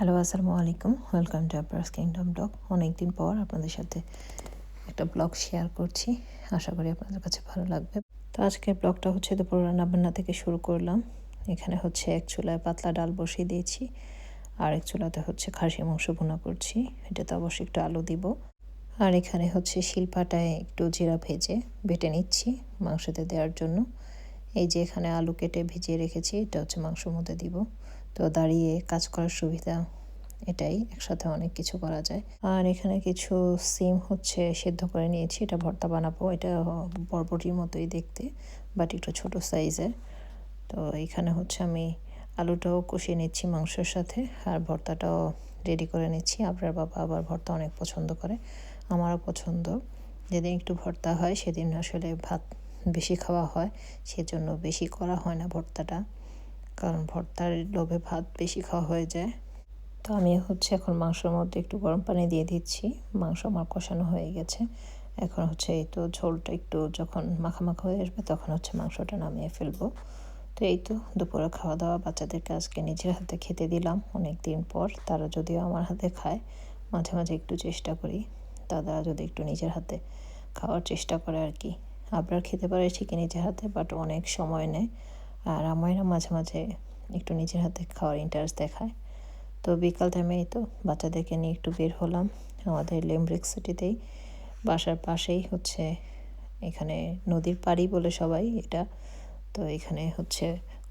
Hello আসসালামু আলাইকুম। Welcome to আপার্স কিংডম ব্লগ অনেক দিন পর আপনাদের সাথে একটা ব্লগ শেয়ার করছি। আশা করি আপনাদের কাছে ভালো লাগবে। তো আজকের ব্লগটা হচ্ছে দুপুর রান্নাবান্না থেকে শুরু করলাম। এখানে হচ্ছে এক চুলায় পাতলা ডাল বসিয়ে দিয়েছি। আর এক চুলাতে হচ্ছে খাসি মাংস ভুনা করছি। এটাতে অবশ্যই একটু আলু দিব। আর এখানে হচ্ছে শিল্পাটায় একটু জিরা ভেজে বেটে নিচ্ছি মাংসতে দেওয়ার জন্য। এই যে এখানে আলু কেটে ভিজিয়ে রেখেছি, এটা হচ্ছে মাংসর মধ্যে দিব। তো দাঁড়িয়ে কাজ করার সুবিধা এটাই, একসাথে অনেক কিছু করা যায়। আর এখানে কিছু সিম হচ্ছে সেদ্ধ করে নিয়েছি, এটা ভর্তা বানাবো, এটা বরবটির মতোই দেখতে বাট একটু ছোট সাইজের। তো এখানে হচ্ছে আমি আলুটাও কষিয়ে নিচ্ছি মাংসের সাথে, আর ভর্তাটাও রেডি করে নিচ্ছি। আপনার বাবা আবার ভর্তা অনেক পছন্দ করে, আমারও পছন্দ। যেদিন একটু ভর্তা হয়, সেদিন আসলে ভাত বেশি খাওয়া হয়, সেজন্য বেশি করা হয় না ভর্তাটা। কারণ ভর্তার লোভে ভাত বেশি খাওয়া হয়ে যায়। তো আমি হচ্ছে এখন মাংসের মধ্যে একটু গরম পানি দিয়ে দিচ্ছি। মাংস আমার কষানো হয়ে গেছে। এখন হচ্ছে এই তো ঝোলটা একটু যখন মাখামাখা হয়ে আসবে তখন হচ্ছে মাংসটা নামিয়ে ফেলব। তো এই তো দুপুরে খাওয়া দাওয়া বাচ্চাদেরকে আজকে নিজের হাতে খেতে দিলাম অনেক দিন পর। তারা যদিও আমার হাতে খায়, মাঝে মাঝে একটু চেষ্টা করি। দাদা যদি একটু নিজের হাতে খাওয়ার চেষ্টা করে আর কি। আবরার খেতে পারে ঠিকই নিজের হাতে বাট অনেক সময় নেয়। আর আমায়রা মাঝে মাঝে একটু নিজের হাতে খাওয়ার ইন্টারেস্ট দেখায়। তো বিকাল টাইমে এই তো বাচ্চাদেরকে নিয়ে একটু বের হলাম আমাদের লেমব্রিক সিটিতেই বাসার পাশেই হচ্ছে এখানে নদীর পাড়ি বলে সবাই এটা। তো এখানে হচ্ছে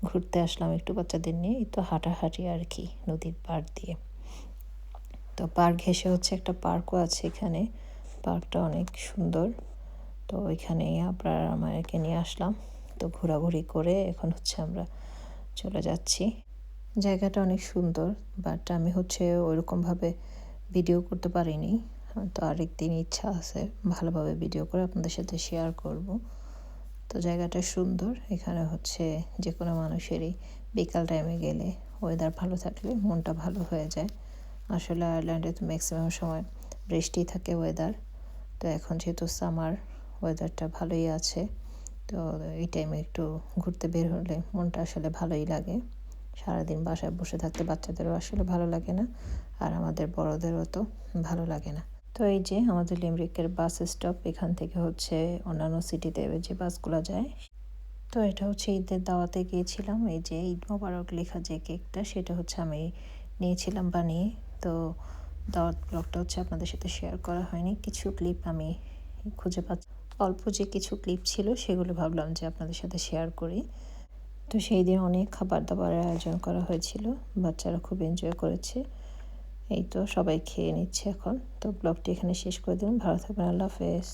ঘুরতে আসলাম একটু বাচ্চাদের নিয়ে, এই তো হাঁটাহাঁটি আর কি নদীর পাড় দিয়ে। তো পার্ক ঘেসে হচ্ছে একটা পার্কও আছে এখানে পার্কটা অনেক সুন্দর। তো ওইখানেই আপনার আমাকে নিয়ে আসলাম। তো ঘোরাঘুরি করে এখন হচ্ছে আমরা চলে যাচ্ছি। জায়গাটা অনেক সুন্দর বাট আমি হচ্ছে ওইরকমভাবে ভিডিও করতে পারিনি। তো আরেক দিন ইচ্ছা আছে ভালোভাবে ভিডিও করে আপনাদের সাথে শেয়ার করব। তো জায়গাটা সুন্দর, এখানে হচ্ছে যে কোনো মানুষেরই বিকাল টাইমে গেলে ওয়েদার ভালো থাকলে মনটা ভালো হয়ে যায়। আসলে আয়ারল্যান্ডে তো ম্যাক্সিমাম সময় বৃষ্টি থাকে ওয়েদার তো এখন যেহেতু সামার ওয়েদারটা ভালোই আছে। তো এই টাইমে একটু ঘুরতে বের হলে মনটা আসলে ভালোই লাগে। সারাদিন বাসায় বসে থাকতে বাচ্চাদেরও আসলে ভালো লাগে না, আর আমাদের বড়দেরও তো ভালো লাগে না। তো এই যে আমাদের লিমরিকের বাস স্টপ এখান থেকে হচ্ছে অন্যান্য সিটিতে যে বাসগুলো যায়, তো এটা হচ্ছে ঈদের দাওয়াতে গিয়েছিলাম। এই যে ঈদ মোবারক লেখা যে কেকটা, সেটা হচ্ছে আমি নিয়েছিলাম বানিয়ে। তো দাওয়াত ব্লগটা হচ্ছে আপনাদের সাথে শেয়ার করা হয়নি, কিছু ক্লিপ আমি খুঁজে পাচ্ছি। অল্প যে কিছু ক্লিপ ছিল সেগুলো ভাবলাম যে আপনাদের সাথে শেয়ার করি। তো সেই দিন অনেক খাবার দাবারের আয়োজন করা হয়েছিল, বাচ্চারা খুব এনজয় করেছে। এই তো সবাই খেয়ে নিচ্ছে এখন। তো ব্লগটি এখানে শেষ করে দিন ভালো থাকবেন, আল্লাহ হাফেজ।